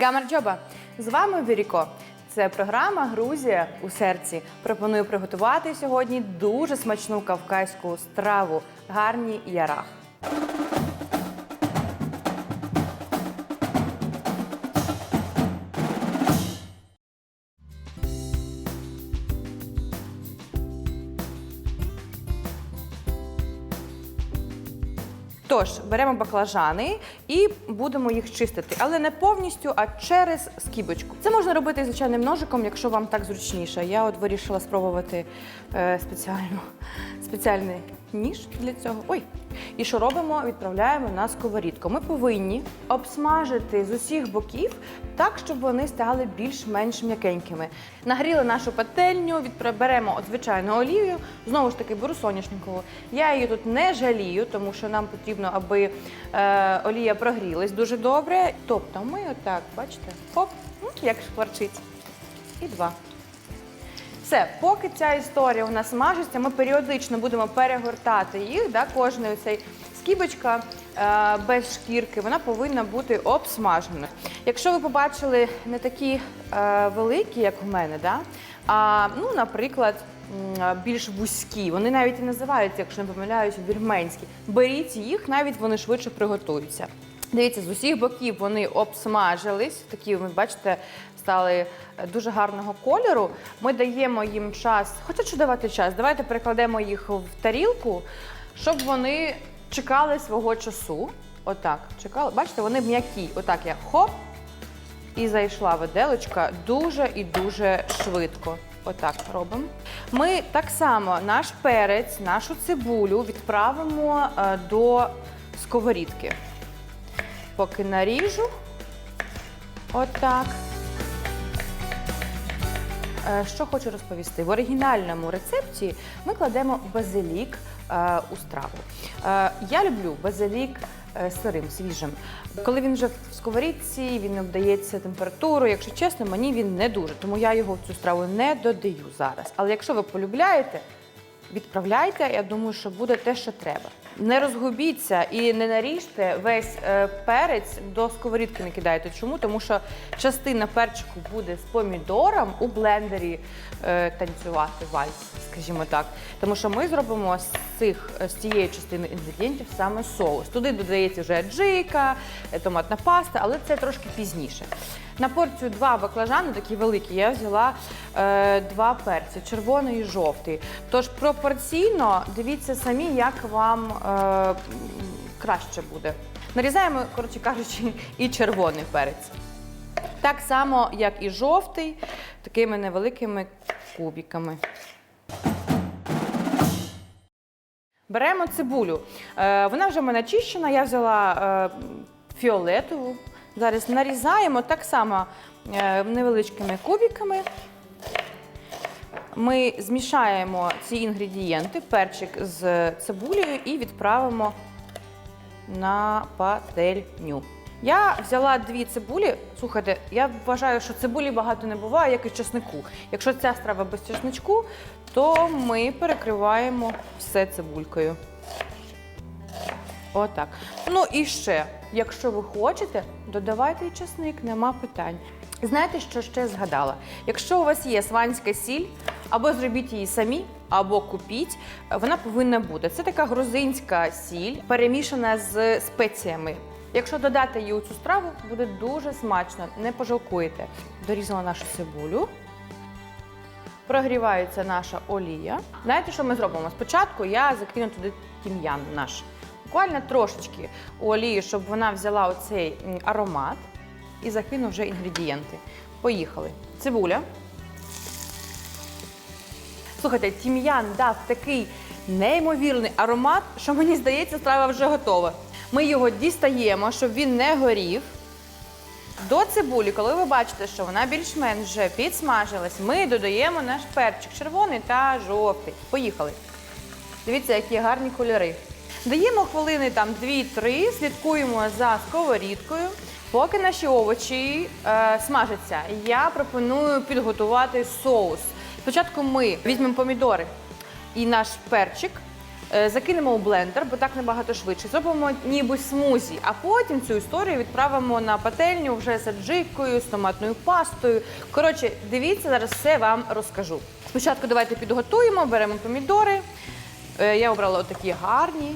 Гамарджоба! З вами Віріко. Це програма Грузія у серці. Пропоную приготувати сьогодні дуже смачну кавказьку страву гарні ярах. Тож беремо баклажани і будемо їх чистити, але не повністю, а через скибочку. Це можна робити звичайним ножиком, якщо вам так зручніше. Я от вирішила спробувати е, спеціальну, спеціальний ніж для цього. Ой. І що робимо? Відправляємо на сковорідку. Ми повинні обсмажити з усіх боків так, щоб вони стали більш-менш м'якенькими. Нагріли нашу пательню, відпра- беремо от звичайну олію, знову ж таки беру соняшникову. Я її тут не жалію, тому що нам потрібно, аби е, олія прогрілась дуже добре. Тобто ми отак, бачите, хоп, як шкварчить. І два. Все, поки ця історія у нас смажиться, ми періодично будемо перегортати їх. Да, кожний цей скібочка е, без шкірки, вона повинна бути обсмажена. Якщо ви побачили не такі е, великі, як у мене, да, а ну, наприклад, більш вузькі, вони навіть і називаються, якщо не помиляюсь, вірменські. Беріть їх, навіть вони швидше приготуються. Дивіться, з усіх боків вони обсмажились. Такі, ви бачите, стали е, дуже гарного кольору. Ми даємо їм час. Хоча давати час? Давайте перекладемо їх в тарілку, щоб вони чекали свого часу. Отак, чекали. Бачите, вони м'які. Отак я хоп. І зайшла виделочка дуже і дуже швидко. Отак робимо. Ми так само наш перець, нашу цибулю відправимо е, до сковорідки. Поки наріжу. Отак. Е, Що хочу розповісти? В оригінальному рецепті ми кладемо базилік е, у страву. Е, я люблю базилік сирим, свіжим. Коли він вже в сковорідці, він обдається температуру. Якщо чесно, мені він не дуже, тому я його в цю страву не додаю зараз. Але якщо ви полюбляєте, відправляйте. Я думаю, що буде те, що треба. Не розгубіться і не наріжте весь е, перець до сковорідки не кидайте. Чому? Тому що частина перчику буде з помідором у блендері е, танцювати вальс, скажімо так. Тому що ми зробимо з цих з цієї частини інгредієнтів саме соус. Туди додається вже аджика, е, томатна паста, але це трошки пізніше. На порцію два баклажани, такі великі, я взяла е, два перці, червоний і жовтий. Тож пропорційно дивіться самі, як вам е, краще буде. Нарізаємо, коротше кажучи, і червоний перець. Так само, як і жовтий, такими невеликими кубиками. Беремо цибулю. Е, вона вже в мене чищена, я взяла е, фіолетову. Зараз нарізаємо так само е, невеличкими кубиками. Ми змішаємо ці інгредієнти, перчик з цибулею і відправимо на пательню. Я взяла дві цибулі. Слухайте, я вважаю, що цибулі багато не буває, як і чеснику. Якщо ця страва без чесничку, то ми перекриваємо все цибулькою. Отак. Ну і ще, якщо ви хочете, додавайте і чесник, нема питань. Знаєте, що ще згадала? Якщо у вас є сванська сіль, або зробіть її самі, або купіть, вона повинна бути. Це така грузинська сіль, перемішана з спеціями. Якщо додати її у цю страву, буде дуже смачно, не пожалкуєте. Дорізала нашу цибулю. Прогрівається наша олія. Знаєте, що ми зробимо? Спочатку я закину туди тім'ян наш. Буквально трошечки у олії, щоб вона взяла оцей аромат і закину вже інгредієнти. Поїхали. Цибуля. Слухайте, тім'ян дав такий неймовірний аромат, що мені здається, страва вже готова. Ми його дістаємо, щоб він не горів. До цибулі, коли ви бачите, що вона більш-менш вже підсмажилась, ми додаємо наш перчик червоний та жовтий. Поїхали. Дивіться, які гарні кольори. Даємо хвилини там 2-3, слідкуємо за сковорідкою. Поки наші овочі е, смажаться, я пропоную підготувати соус. Спочатку ми візьмемо помідори і наш перчик, Е, Закинемо у блендер, бо так набагато швидше. Зробимо ніби смузі, а потім цю історію відправимо на пательню вже з аджикою, з томатною пастою. Коротше, дивіться, зараз все вам розкажу. Спочатку давайте підготуємо, беремо помідори. Е, Я обрала отакі гарні,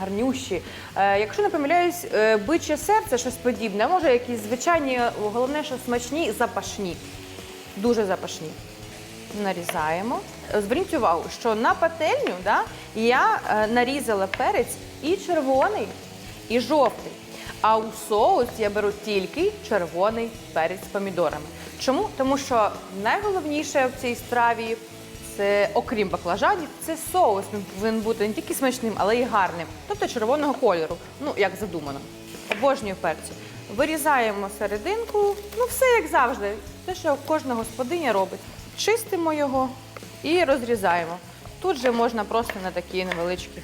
гарнющі. Е, Якщо не помиляюсь, е, биче серце, щось подібне, може якісь звичайні, головне, що смачні, запашні. Дуже запашні. Нарізаємо. Зверніть увагу, що на пательню да, я нарізала перець і червоний, і жовтий. А у соус я беру тільки червоний перець з помідорами. Чому? Тому що найголовніше в цій страві це, окрім баклажанів, це соус. Він повинен бути не тільки смачним, але й гарним. Тобто червоного кольору, ну як задумано. Обожнюю перці. Вирізаємо серединку, ну все як завжди. Те, що кожна господиня робить. Чистимо його і розрізаємо. Тут же можна просто на такі невеличкі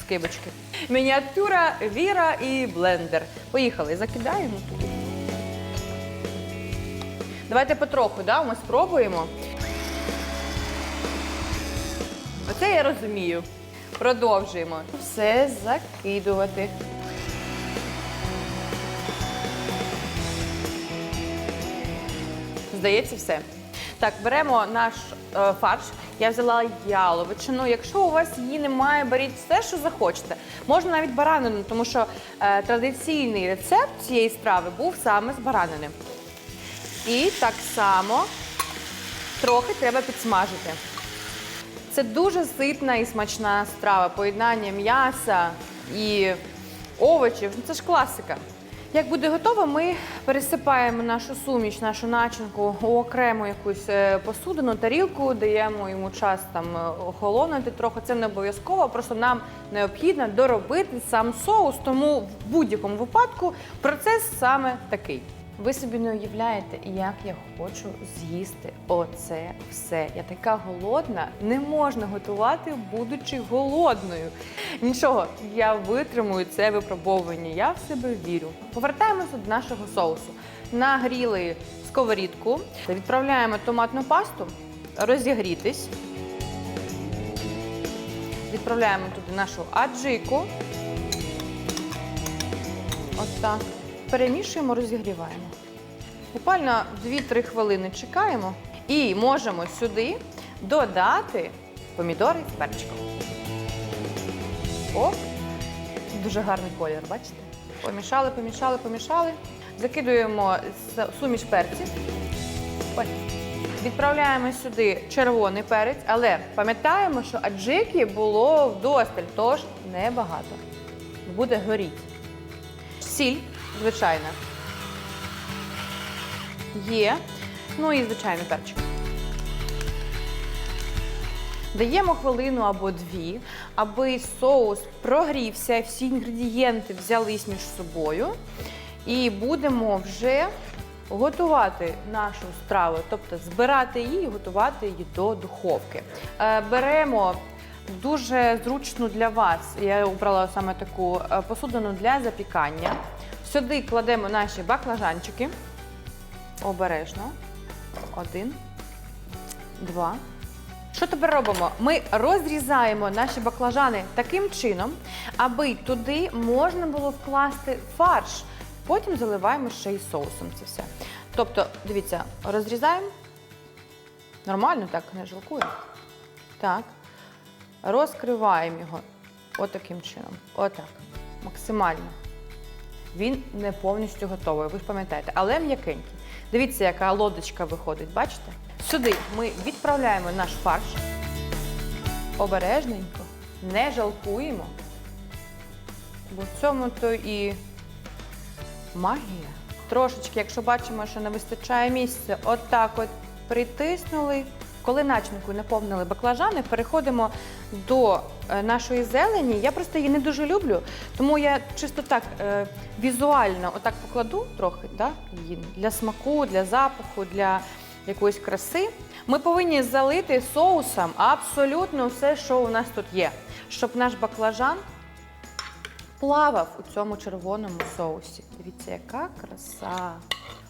скибочки. Мініатюра, віра і блендер. Поїхали, закидаємо. Давайте потроху, да? ми спробуємо. Оце я розумію. Продовжуємо. Все закидувати. Здається, все. Так, беремо наш е, фарш. Я взяла яловичину. Якщо у вас її немає, беріть все, що захочете. Можна навіть баранину, тому що е, традиційний рецепт цієї страви був саме з баранини. І так само трохи треба підсмажити. Це дуже ситна і смачна страва. Поєднання м'яса і овочів. Це ж класика. Як буде готово, ми пересипаємо нашу суміш, нашу начинку у окрему якусь е, посудину, тарілку, даємо йому час там е, охолонути трохи. Це не обов'язково, просто нам необхідно доробити сам соус, тому в будь-якому випадку процес саме такий. Ви собі не уявляєте, як я хочу з'їсти оце все. Я така голодна, не можна готувати, будучи голодною. Нічого, я витримую це випробовування, я в себе вірю. Повертаємося до нашого соусу. Нагріли сковорідку, відправляємо томатну пасту розігрітись. Відправляємо туди нашу аджику. Отак. Перемішуємо, розігріваємо. Буквально 2-3 хвилини чекаємо і можемо сюди додати помідори з перчиком. О, дуже гарний колір, бачите? Помішали, помішали, помішали. Закидуємо суміш перців. Ой. Відправляємо сюди червоний перець, але пам'ятаємо, що аджики було вдосталь, тож небагато. Буде горіти. Сіль, звичайна. Є. Ну і звичайний перчик. Даємо хвилину або дві, аби соус прогрівся, всі інгредієнти взялись між собою. І будемо вже готувати нашу страву, тобто збирати її і готувати її до духовки. Е, Беремо дуже зручну для вас, я обрала саме таку е, посудину для запікання. Сюди кладемо наші баклажанчики. Обережно. Один, два. Що тепер робимо? Ми розрізаємо наші баклажани таким чином, аби туди можна було вкласти фарш. Потім заливаємо ще й соусом це все. Тобто, дивіться, розрізаємо. Нормально так, не жалкує. Так. Розкриваємо його отаким чином. Отак. Максимально. Він не повністю готовий, ви ж пам'ятаєте, але м'якенький. Дивіться, яка лодочка виходить, бачите? Сюди ми відправляємо наш фарш. Обережненько, не жалкуємо. Бо в цьому то і магія. Трошечки, якщо бачимо, що не вистачає місця, отак от притиснули. Коли начинкою наповнили баклажани, переходимо до е, нашої зелені. Я просто її не дуже люблю, тому я чисто так е, візуально отак покладу трохи її для смаку, для запаху, для якоїсь краси. Ми повинні залити соусом абсолютно все, що у нас тут є, щоб наш баклажан плавав у цьому червоному соусі. Дивіться, яка краса.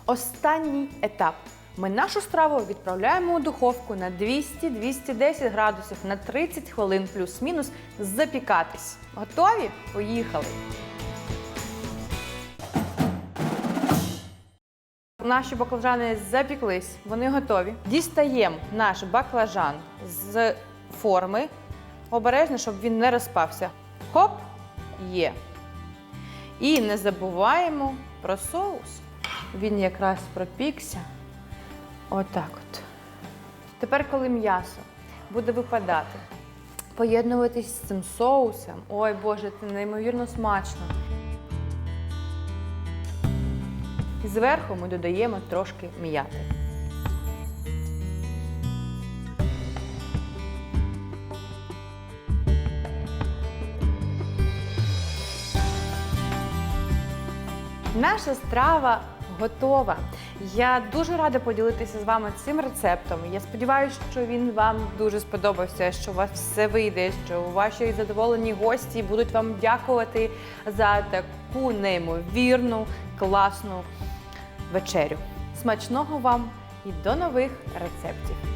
Останній етап. Ми нашу страву відправляємо у духовку на 200-210 градусів на 30 хвилин плюс-мінус запікатись. Готові? Поїхали! Наші баклажани запіклись, вони готові. Дістаємо наш баклажан з форми. Обережно, щоб він не розпався. Хоп, є. І не забуваємо про соус. Він якраз пропікся. Отак от. Tепер, коли м'ясо буде випадати, поєднуватись з цим соусом. Ой Боже, це неймовірно смачно. І Зверху ми додаємо трошки м'яти. Наша страва готова. Я дуже рада поділитися з вами цим рецептом. Я сподіваюся, що він вам дуже сподобався, що у вас все вийде, що ваші задоволені гості будуть вам дякувати за таку неймовірну, класну вечерю. Смачного вам і до нових рецептів!